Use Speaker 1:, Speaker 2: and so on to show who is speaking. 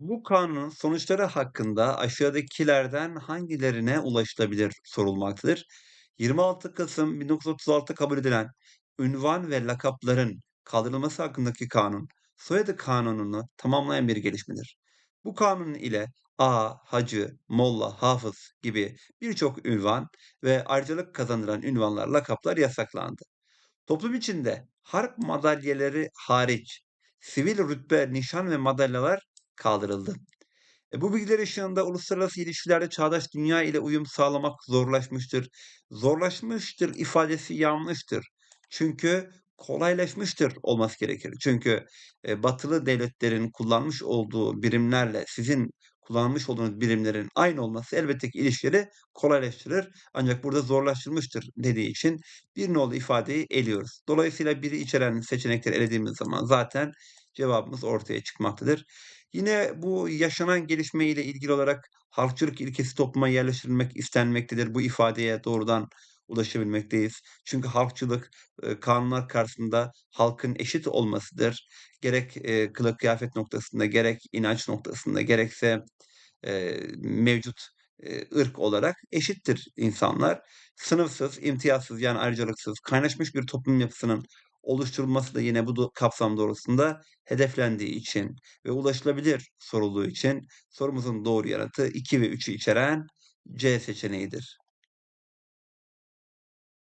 Speaker 1: Bu kanunun sonuçları hakkında aşağıdakilerden hangilerine ulaşılabilir sorulmaktadır. 26 Kasım 1936'da kabul edilen ünvan ve lakapların kaldırılması hakkındaki kanun, soyadı kanununu tamamlayan bir gelişmedir. Bu kanun ile ağa, hacı, molla, hafız gibi birçok ünvan ve ayrıcalık kazandıran ünvanlar, lakaplar yasaklandı. Toplum içinde harp madalyaları hariç sivil rütbe, nişan ve madalyalar kaldırıldı. E, bu bilgiler ışığında uluslararası ilişkilerde çağdaş dünya ile uyum sağlamak zorlaşmıştır. Zorlaşmıştır ifadesi yanlıştır. Çünkü kolaylaşmıştır olması gerekir. Çünkü e, batılı devletlerin kullanmış olduğu birimlerle sizin kullanmış olduğunuz birimlerin aynı olması elbette ki ilişkileri kolaylaştırır. Ancak burada zorlaştırmıştır dediği için bir nolu ifadeyi eliyoruz. Dolayısıyla biri içeren seçenekleri elediğimiz zaman zaten cevabımız ortaya çıkmaktadır. Yine bu yaşanan gelişme ile ilgili olarak halkçılık ilkesi topluma yerleştirilmek istenmektedir. Bu ifadeye doğrudan ulaşabilmekteyiz. Çünkü halkçılık, kanunlar karşısında halkın eşit olmasıdır. Gerek, kılık kıyafet noktasında, gerek inanç noktasında, gerekse, mevcut, ırk olarak eşittir insanlar. Sınıfsız, imtiyazsız yani ayrıcalıksız, kaynaşmış bir toplum yapısının oluşturulması da yine bu kapsam doğrultusunda hedeflendiği için ve ulaşılabilir sorulduğu için sorumuzun doğru yanıtı 2 ve 3'ü içeren C seçeneğidir.